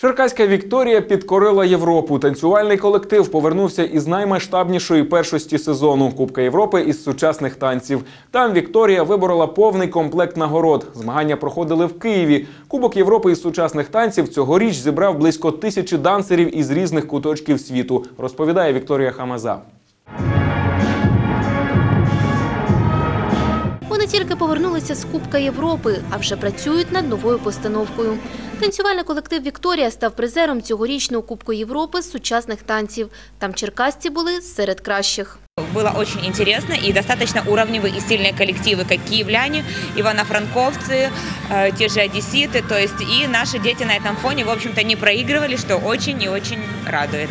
Черкаська Вікторія підкорила Європу. Танцювальний колектив повернувся із наймасштабнішої першості сезону Кубка Європи із сучасних танців. Там Вікторія виборола повний комплект нагород. Змагання проходили в Києві. Кубок Європи із сучасних танців цьогоріч зібрав близько тисячі дансерів із різних куточків світу. Розповідає Вікторія Хамаза. Вони тільки повернулися з Кубка Європи, а вже працюють над новою постановкою. Танцювальний колектив Вікторія став призером цьогорічного Кубку Європи з сучасних танців. Там черкасці були серед кращих. Было очень интересно и достаточно уровневые и сильные коллективы, как киевляне, ивано-франковцы, э, те же одесситы. То есть и наши дети на этом фоне, в общем-то, не проигрывали, что очень и очень радует.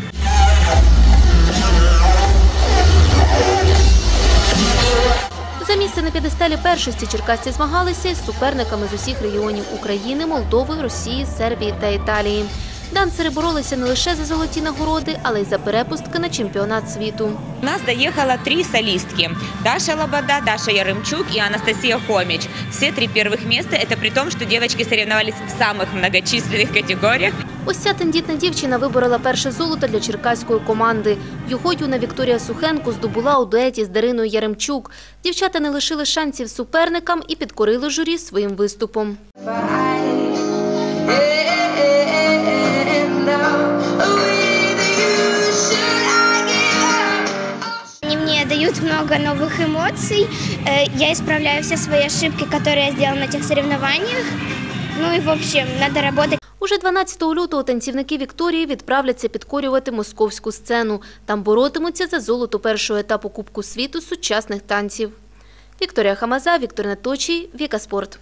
На п'єдесталі першості черкасці змагалися з суперниками з усіх регіонів України, Молдови, Росії, Сербії та Італії. Дансери боролися не лише за золоті нагороди, але й за перепустки на чемпіонат світу. У нас доехало три солистки. Даша Лобода, Даша Ярымчук и Анастасия Хомич. Все три первых места. Это при том, что девочки соревновались в самых многочисленных категориях. Ось ця тендітна дівчина виборола перше золото для черкаської команди. Його юна Вікторія Сухенко здобула у дуеті з Дариною Яремчук. Дівчата не лишили шансів суперникам і підкорили журі своїм виступом. дают много новых эмоций. Э, Я исправляю все свои ошибки, которые я сделала на этих соревнованиях. Ну и в общем, надо работать. Уже 12 лютого танцівники Вікторії відправляться підкорювати московську сцену. Там боротимуться за золото першого етапу Кубку світу з сучасних танців. Вікторія Хамаза, Віктор Неточій, Віка Спорт.